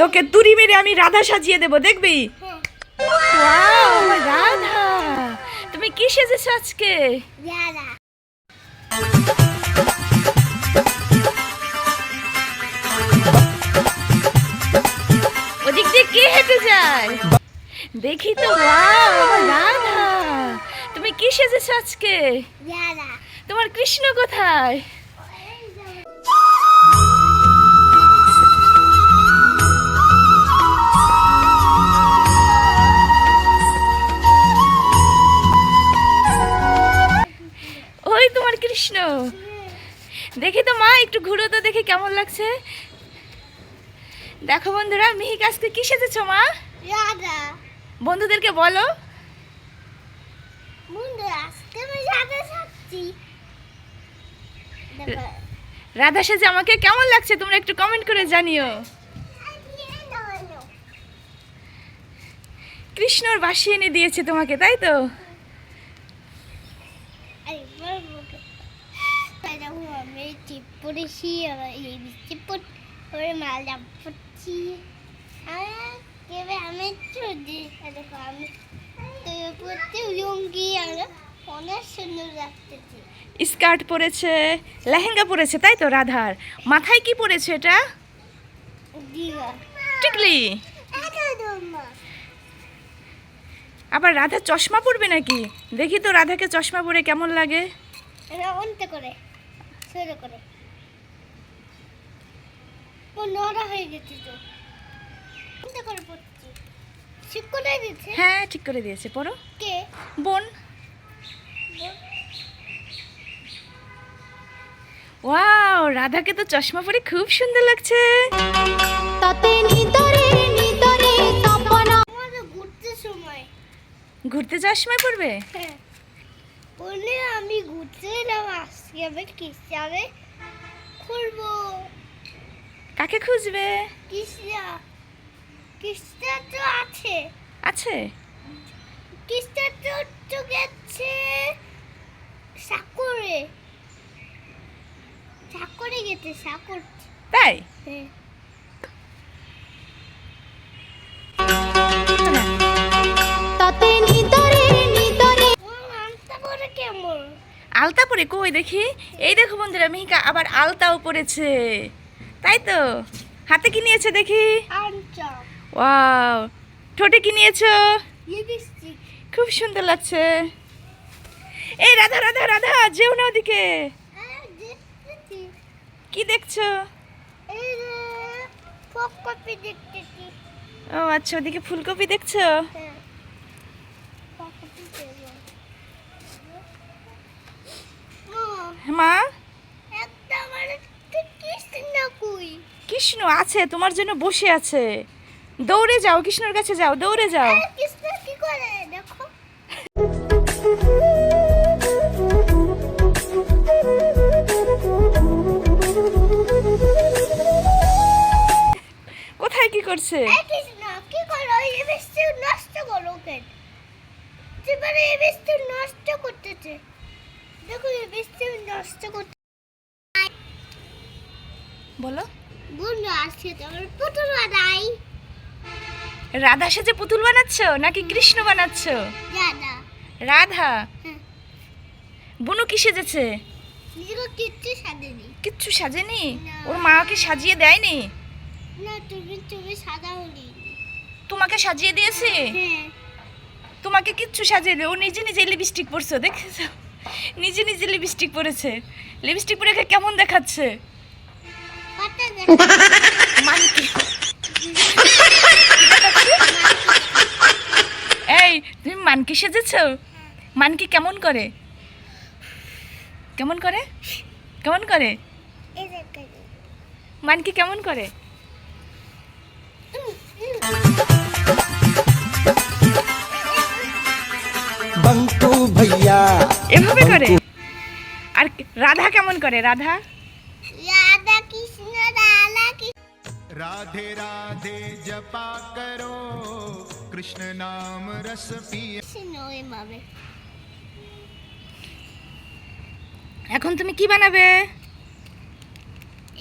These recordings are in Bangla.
তোকে তুড়ি মেরে আমি রাধা সাজিয়ে দেবো দেখবি? রাধা তুমি কি সেজেছো আজকে? ওদিক দিয়ে কে হেঁটে যায়? দেখি তো ওয়াও রাধা তুমি কি সেজেছো আজকে? তোমার কৃষ্ণ কোথায়? কৃষ্ণ। দেখি তো মা একটু ঘুরো তো দেখি কেমন লাগছে। দেখো বন্ধুরা মিহিক আজকে কি সেজেছো মা? বন্ধুদেরকে বলো। রাধা সেজে আমাকে কেমন লাগছে তোমরা একটু কমেন্ট করে জানিও। কৃষ্ণর বাসি এনে দিয়েছে তোমাকে তাই তো আরে বলব দেখো আমি টিপ পড়েছি আবার এই টিপ পরে মালা পড়ছি আর কেবে আমি দেখো আমি পড়তে লুঙ্গি আর অনেক সুন্দর লাগতেছে স্কার্ট পরেছে লেহেঙ্গা পরেছে তাই তো রাধার। মাথায় কি পরেছে এটা? টিকলি। আবার রাধা চশমা পরবে নাকি? দেখি তো রাধাকে চশমা পরে কেমন লাগে। করে করে ও নড়া হয়ে গেছে তো অন্তে করে পড়ছি। ঠিক করে হ্যাঁ ঠিক করে দিয়েছে পরো কে? বোন। ওয়াও রাধাকে তো চশমা পরে খুব সুন্দর লাগছে। তাতে নিতরে নিতরে তপন ঘুরতে সময়। ঘুরতে যাওয়ার সময় পড়বে? হ্যাঁ। বলে আমি ঘুরতে এলাম আজকে আমি কিস্তাবে খুলবো। কাকে খুঁজবে? কিস্তা কিস্তা তো আছে। আছে? কিস্তা তো তো গেছে সাকরে সাকরে গেছে সাকর তাই? হ্যাঁ। আলতা পরে কই দেখি? এই দেখো বন্ধুরা মিহিকা আবার আলতাও পরেছে। তাই তো? হাতে কি নিয়েছে দেখি? ওয়াও। ঠোঁটে কি নিয়েছো? খুব সুন্দর লাগছে। এই রাধা রাধা রাধা যেও না ওদিকে। হ্যাঁ কি দেখছ? ও আচ্ছা ওদিকে ফুলকপি দেখছ? হ্যাঁ মা? কৃষ্ণ আছে তোমার জন্য বসে আছে। দৌড়ে যাও কৃষ্ণর কাছে যাও দৌড়ে যাও। কৃষ্ণ কি করে? দেখো। কোথায় কি করছে? এই কৃষ্ণ কি করো? এই বৃষ্টি নষ্ট করো কেন? এবারে এই বৃষ্টি নষ্ট করতেছে। দেখো এই বৃষ্টি নষ্ট করতে বলো। বন্ধু আসছে তো আমার পুতুল বানাই। রাধা সেজে পুতুল বানাচ্ছো নাকি কৃষ্ণ বানাচ্ছো? দাদা রাধা? হ্যাঁ। বুনু কি সেজেছে? কিচ্ছু সাজেনি। কিচ্ছু সাজেনি? ওর মাকে সাজিয়ে দেয়নি? না তুমি তুমি হলি তোমাকে সাজিয়ে দিয়েছে? হ্যাঁ। তোমাকে কিচ্ছু সাজিয়ে দেয় ও নিজে নিজে লিপস্টিক পরছো দেখেছ? নিজে নিজে লিপস্টিক পরেছে। লিপস্টিক পরে কেমন দেখাচ্ছে? এই তুমি মানকি সেজেছ? মানকি কেমন করে? কেমন করে? কেমন করে? মানকি কেমন করে? এভাবে করে? আর রাধা কেমন করে? রাধা? রাধা কি राधे राधे जपा करो कृष्ण नाम रस पिय এভাবে এখন তুমি কি বানাবে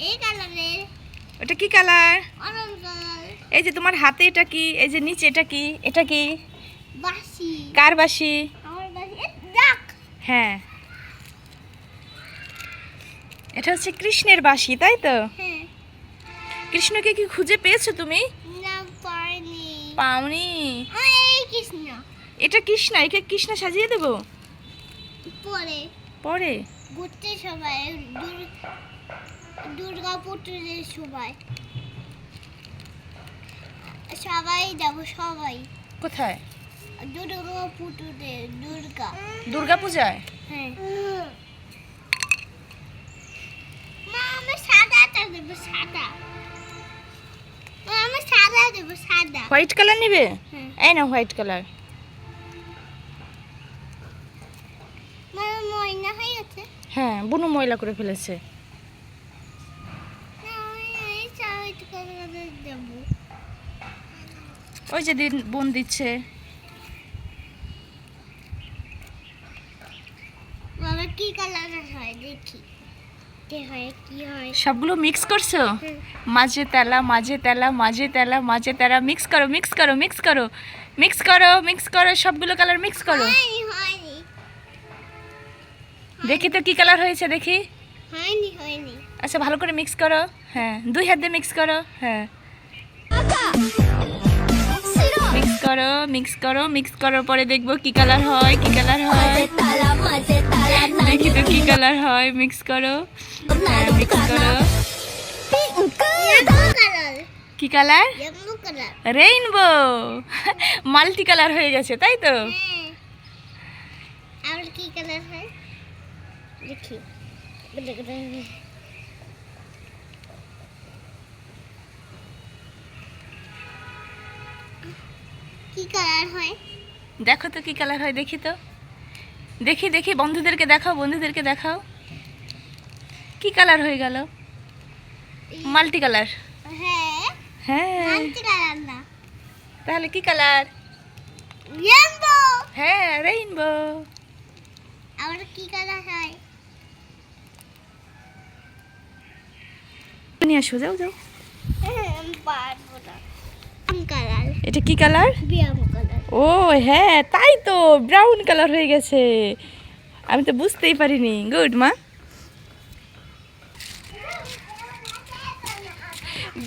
এই কালারের ওটা কি কালার অরেঞ্জ কালার এই যে তোমার হাতে এটা কি এই যে নিচে এটা কি এটা কি বাসি কার বাসি আমার বাসি এ, ডাক হ্যাঁ এটা হচ্ছে কৃষ্ণের বাসি তাই তো হ্যাঁ কৃষ্ণকে কি খুঁজে পেয়েছ তুমি? পাওনি? কৃষ্ণ। এটা কৃষ্ণা একে কৃষ্ণা সাজিয়ে দেবো? পরে। পরে? ঘুরতে সবাই দুর- সবাই। সবাই যাব সবাই। কোথায়? দুর্গা দুর্গা। দুর্গা পূজায় হ্যাঁ। মা আমি সাদাটা দেবো সাদা। আমি সাদা দেব সাদা। হোয়াইট কালার নিবে? হ্যাঁ। এই না হোয়াইট কালার ময়না হয়ে গেছে। হ্যাঁ বুনু ময়লা করে ফেলেছে। ওই যে দিন বোন দিচ্ছে বাবা কি কালার হয় দেখি কি হয় কি হয় সবগুলো মিক্স করছ। মাঝে তেলা মাঝে তেলা মাঝে তেলা মাঝে তেলা মিক্স করো মিক্স করো মিক্স করো মিক্স করো মিক্স করো সবগুলো কালার মিক্স করো। দেখি তো কি কালার হয়েছে দেখি। আচ্ছা ভালো করে মিক্স করো। হ্যাঁ দুই হাত দিয়ে মিক্স করো। হ্যাঁ। মিক্স করো মিক্স করো মিক্স করার পরে দেখব কি কালার হয় কি কালার হয়। দেখি তো কি কালার হয় মিক্স করো। মিক্স করো। কি কালার রেইনবো মাল্টি কালার হয়ে গেছে তাই তো? আর কি কালার হয়? দেখি কি কালার হয় দেখো তো কি কালার হয় দেখি তো। দেখি দেখি বন্ধুদেরকে দেখাও বন্ধুদেরকে দেখাও। কি কালার হয়ে গেল? Multi colour. হ্যাঁ হ্যাঁ। না। তাহলে কি কালার? হ্যাঁ রেইনবো আর কি কালার হয়? নিয়ে আসো যাও যাও। পারব না। কালার? এটা কি কালার? ও হ্যাঁ তাই তো ব্রাউন কালার হয়ে গেছে। আমি তো বুঝতেই পারিনি। গুড মা।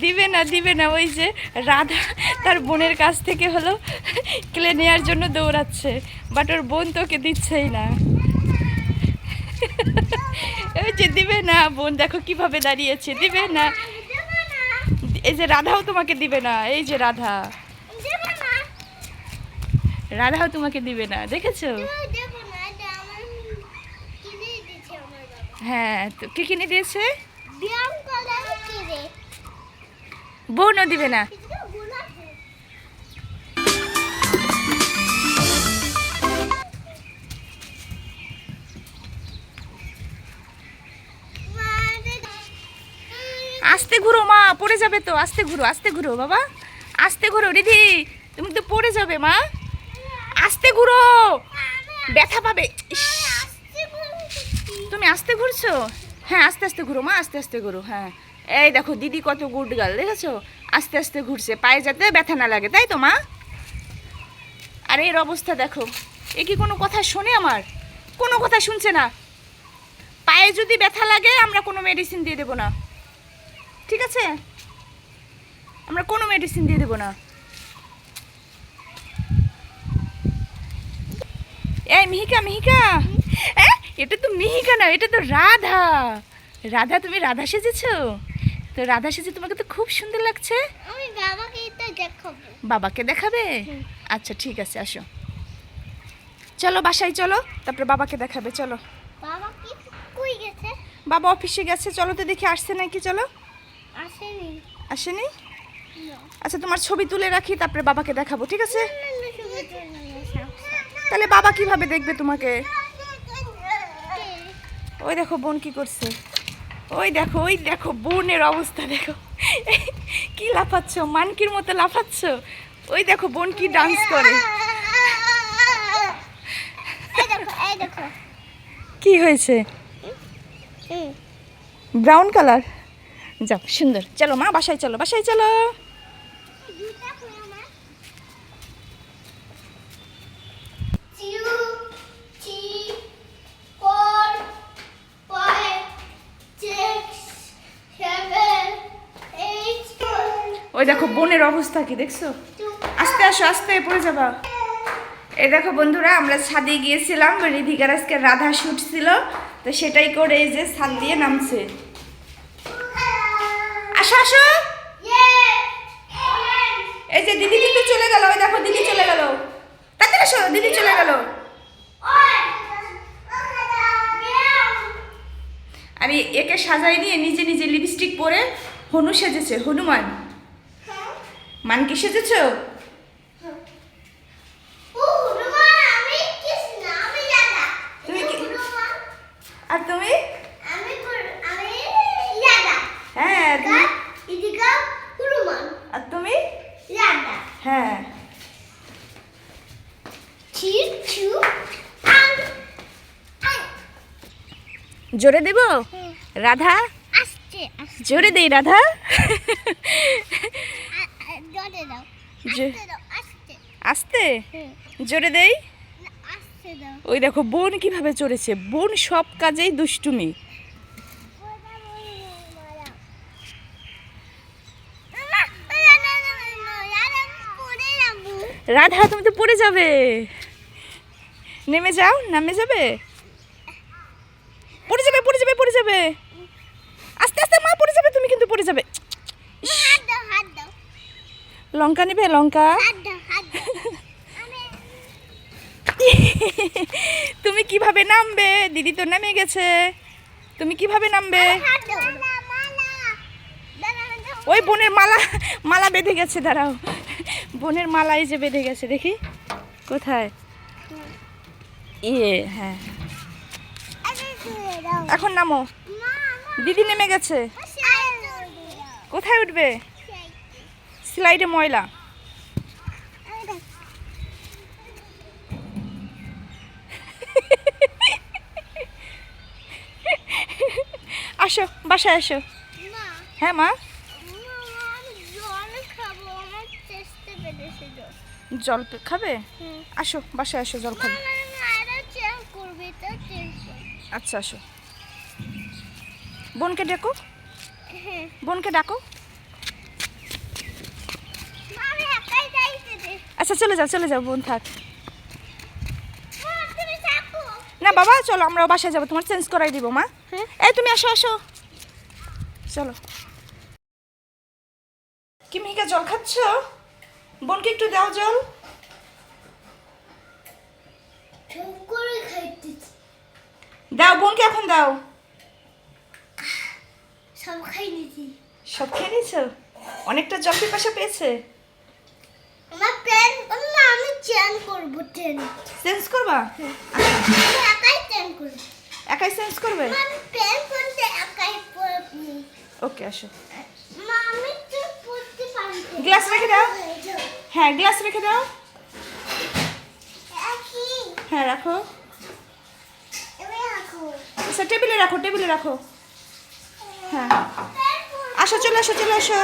দিবে না দিবে না ওই যে রাধা তার বোনের কাছ থেকে হলো ক্লে নেওয়ার জন্য দৌড়াচ্ছে বাট ওর বোন তো ওকে দিচ্ছেই না। ওই যে দিবে না বোন দেখো কীভাবে দাঁড়িয়েছে দিবে না। এই যে রাধাও তোমাকে দিবে না এই যে রাধা। রাধাও তোমাকে দিবে না দেখেছ? হ্যাঁ তো কি কিনে দিয়েছে? বোনও দিবে না। আস্তে ঘুরো মা পড়ে যাবে তো আস্তে ঘুরো আস্তে ঘুরো বাবা। আস্তে ঘুরো রিধি তুমি তো পড়ে যাবে মা। আস্তে ঘুরো। ব্যথা পাবে। তুমি আস্তে ঘুরছো? হ্যাঁ আস্তে আস্তে ঘুরো, মা, আস্তে আস্তে ঘুরো হ্যাঁ। এই দেখো, দিদি কত গুড গাল দেখেছ? আস্তে আস্তে ঘুরছে, পায়ে যাতে ব্যথা না লাগে, তাই তো, মা? আর এর অবস্থা দেখো, এ কি কোনো কথা শোনে আমার? কোনো কথা শুনছে না। পায়ে যদি ব্যথা লাগে, আমরা কোনো মেডিসিন দিয়ে দেবো না। ঠিক আছে? আমরা কোনো মেডিসিন দিয়ে দেবো না। এই মিহিকা মিহিকা। এটা তো মিহিকা না এটা তো রাধা। রাধা তুমি রাধা সেজেছো? তো রাধা সেজে তোমাকে তো খুব সুন্দর লাগছে। আমি বাবাকে এটা দেখাবো। বাবাকে দেখাবে? আচ্ছা ঠিক আছে আসো। চলো বাসায় চলো তারপরে বাবাকে দেখাবে চলো। বাবা কি কই গেছে? বাবা অফিসে গেছে চলো তো দেখি আসছে নাকি চলো। আসেনি। আসেনি? আচ্ছা তোমার ছবি তুলে রাখি তারপরে বাবাকে দেখাবো ঠিক আছে? তাহলে বাবা কীভাবে দেখবে তোমাকে? ওই দেখো বোন কি করছে? ওই দেখো ওই দেখো বোনের অবস্থা দেখো। কি লাফাচ্ছ? মানকির মতো লাফাচ্ছ? ওই দেখো বোন কি ডান্স করে। কি হয়েছে? ব্রাউন কালার যাও সুন্দর। চলো মা বাসায় চলো বাসায় চলো। ওই দেখো বোনের অবস্থা কি, দেখছ? আস্তে আসো, আস্তে, পড়ে যাবা। এই দেখো বন্ধুরা, আমরা ছাদে গিয়েছিলাম, রিধিকার আজকে রাধা শুট ছিল, তো সেটাই করে এই যে ছাদ দিয়ে নামছে। আসো আসো। এই যে দিদি কিন্তু চলে গেল, ওই দেখো দিদি চলে গেল। তাড়াতাড়ি আসো, দিদি চলে গেল। আর একে সাজাই নিয়ে নিজে নিজে লিপস্টিক পরে হনু সেজেছে, হনুমান। মান কি সেজেছো? আর তুমি? হ্যাঁ আর তুমি? হ্যাঁ। জোরে দেব? রাধা? জোরে দেই রাধা। জলে দাও। আসতে আস্তে। জোরে দেই? ওই দেখো বোন কীভাবে চড়েছে? বোন সব কাজেই দুষ্টুমি। রাধা তুমি তো পড়ে যাবে। নেমে যাও নামে যাবে? পড়ে যাবে পড়ে যাবে পড়ে যাবে। আস্তে আস্তে মা পড়ে যাবে তুমি কিন্তু পড়ে যাবে। লঙ্কা নিবে? লঙ্কা? তুমি কীভাবে নামবে? দিদি তো নেমে গেছে। তুমি কীভাবে নামবে? ওই বোনের মালা মালা বেঁধে গেছে দাঁড়াও। বোনের মালা এই যে বেঁধে গেছে দেখি। কোথায়? ইয়ে হ্যাঁ। এখন নামো। দিদি নেমে গেছে। কোথায় উঠবে? স্লাইডে ময়লা। আসো বাসায় আসো। হ্যাঁ মা? জল খাবে আসো বাসায় আসো জল খাবে। আচ্ছা আসো। বোনকে ডাকো। বোনকে ডাকো। আচ্ছা চলে যাও চলে যাও বোন থাক। না বাবা চলো আমরা বাসায় যাব। তোমার চেঞ্জ করাই দিব মা। এই তুমি আসো আসো। চলো। কি মিহিকা জল খাচ্ছ? বোনকে একটু দাও জল। দাও বোনকে এখন দাও। সব খাই নিয়েছি সব খেয়ে নিয়েছো? অনেকটা জল পিপাসা পেয়েছে? আমার প্যান না আমি চ্যান করব ট্রেন চেঞ্জ করবা? আমি একাই চ্যান করব। একাই চেঞ্জ করবে? আমি প্যান করতে একাই পড়ব ওকে আসো। মা আমি তো পড়তে পারি গ্লাস রেখে দাও। হ্যাঁ গ্লাস রেখে দাও। হ্যাঁ রাখো। রাখো। আচ্ছা টেবিলে রাখো টেবিলে রাখো। হ্যাঁ আসো চলে আসো চলে আসো।